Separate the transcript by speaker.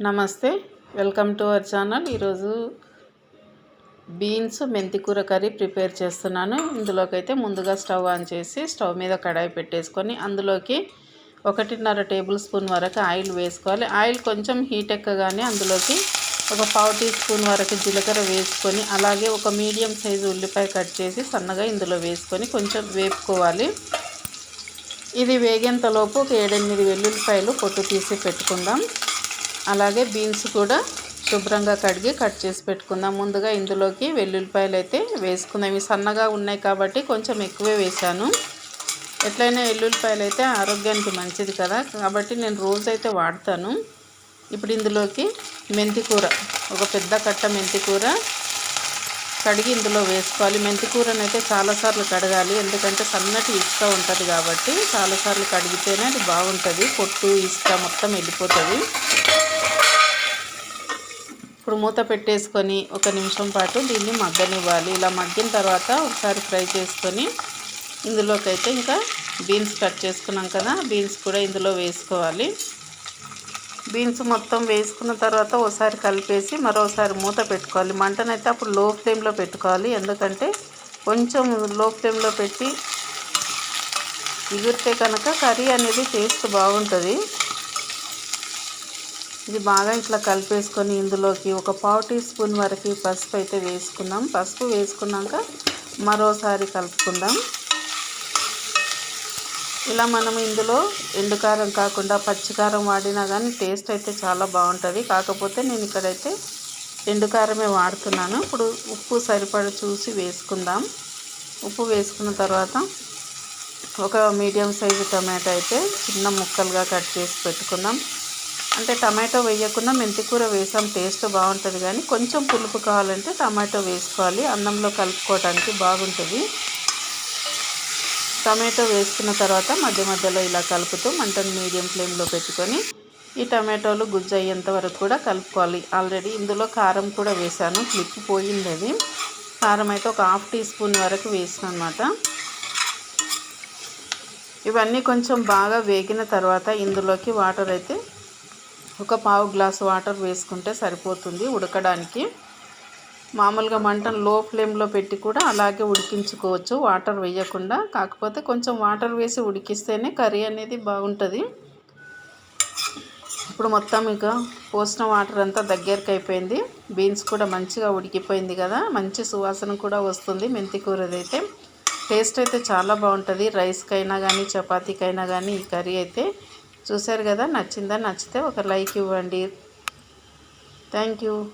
Speaker 1: నమస్తే welcome to our channel. ఈరోజు beans మెంతికూర కర్రీ ప్రిపేర్ చేస్తున్నాను. ఇందులోకి అయితే ముందుగా స్టవ్ ఆన్ చేసి స్టవ్ మీద కడాయి పెట్టేసుకొని అందులోకి ఒకటిన్నర టేబుల్ స్పూన్ వరకు ఆయిల్ వేసుకోవాలి. ఆయిల్ కొంచెం హీట్ ఎక్కగానే అందులోకి ఒక పావు టీ స్పూన్ వరకు జీలకర్ర వేసుకొని అలాగే ఒక మీడియం సైజు ఉల్లిపాయ కట్ చేసి సన్నగా ఇందులో వేసుకొని కొంచెం వేపుకోవాలి. ఇది వేగేంతలోపు ఒక ఏడెనిమిది వెల్లుల్లిపాయలు పొట్టు తీసి పెట్టుకుందాం. అలాగే బీన్స్ కూడా శుభ్రంగా కడిగి కట్ చేసి పెట్టుకుందాం. ముందుగా ఇందులోకి వెల్లుల్లిపాయలు అయితే వేసుకుందాం. ఇవి సన్నగా ఉన్నాయి కాబట్టి కొంచెం ఎక్కువే వేశాను. ఎట్లయినా వెల్లుల్లిపాయలు అయితే ఆరోగ్యానికి మంచిది కదా. కాబట్టి నేను రోజైతే వాడతాను. ఇప్పుడు ఇందులోకి మెంతికూర ఒక పెద్ద కట్ట మెంతికూర కడిగి ఇందులో వేసుకోవాలి. మెంతికూరను అయితే చాలాసార్లు కడగాలి. ఎందుకంటే సన్నటి ఇసుక ఉంటుంది కాబట్టి చాలాసార్లు కడిగితేనే అది బాగుంటుంది. పొట్టు ఇసుక మొత్తం వెళ్ళిపోతుంది. ఇప్పుడు మూత పెట్టేసుకొని ఒక నిమిషం పాటు దీన్ని మగ్గనివ్వాలి. ఇలా మగ్గిన తర్వాత ఒకసారి ఫ్రై చేసుకొని ఇందులోకి అయితే ఇంకా బీన్స్ కట్ చేసుకున్నాం కదా బీన్స్ కూడా ఇందులో వేసుకోవాలి. బీన్స్ మొత్తం వేసుకున్న తర్వాత ఒకసారి కలిపేసి మరోసారి మూత పెట్టుకోవాలి. మంటనైతే అప్పుడు లో ఫ్లేమ్లో పెట్టుకోవాలి. ఎందుకంటే కొంచెం లో ఫ్లేమ్లో పెట్టి ఎగిరితే కనుక కర్రీ అనేది టేస్ట్ బాగుంటుంది. ఇది బాగా ఇట్లా కలిపేసుకొని ఇందులోకి ఒక పావు టీ స్పూన్ వరకు పసుపు అయితే వేసుకుందాం. పసుపు వేసుకున్నాక మరోసారి కలుపుకుందాం. ఇలా మనం ఇందులో ఎండుకారం కాకుండా పచ్చికారం వాడినా కానీ టేస్ట్ అయితే చాలా బాగుంటుంది. కాకపోతే నేను ఇక్కడైతే ఎండుకారమే వాడుతున్నాను. ఇప్పుడు ఉప్పు సరిపడ చూసి వేసుకుందాం. ఉప్పు వేసుకున్న తర్వాత ఒక మీడియం సైజు టమాటో అయితే చిన్న ముక్కలుగా కట్ చేసి పెట్టుకుందాం. అంటే టమాటో వేయకుండా మెంతికూర వేసాం టేస్ట్ బాగుంటుంది కానీ కొంచెం పులుపు కావాలంటే టమాటో వేసుకోవాలి. అన్నంలో కలుపుకోవడానికి బాగుంటుంది. టమాటో వేసుకున్న తర్వాత మధ్య మధ్యలో ఇలా కలుపుతూ మంటను మీడియం ఫ్లేమ్లో పెట్టుకొని ఈ టమాటోలు గుజ్జు అయ్యేంత వరకు కూడా కలుపుకోవాలి. ఆల్రెడీ ఇందులో కారం కూడా వేసాను. క్లిప్ పోయింది అది. కారం అయితే ఒక హాఫ్ టీ స్పూన్ వరకు వేసిన అనమాట ఇవన్నీ కొంచెం బాగా వేగిన తర్వాత ఇందులోకి వాటర్ అయితే ఒక పావు గ్లాస్ వాటర్ వేసుకుంటే సరిపోతుంది ఉడకడానికి. మామూలుగా మంటను లో ఫ్లేమ్లో పెట్టి కూడా అలాగే ఉడికించుకోవచ్చు వాటర్ వేయకుండా. కాకపోతే కొంచెం వాటర్ వేసి ఉడికిస్తేనే కర్రీ అనేది బాగుంటుంది. ఇప్పుడు మొత్తం ఇక పోసిన వాటర్ అంతా దగ్గరికి అయిపోయింది. బీన్స్ కూడా మంచిగా ఉడికిపోయింది కదా మంచి సువాసన కూడా వస్తుంది మెంతి కూరదైతే. టేస్ట్ అయితే చాలా బాగుంటుంది. రైస్కైనా కానీ చపాతీకైనా కానీ ఈ కర్రీ అయితే చూశారు కదా? నచ్చిందా? నచ్చితే ఒక లైక్ ఇవ్వండి. Thank you.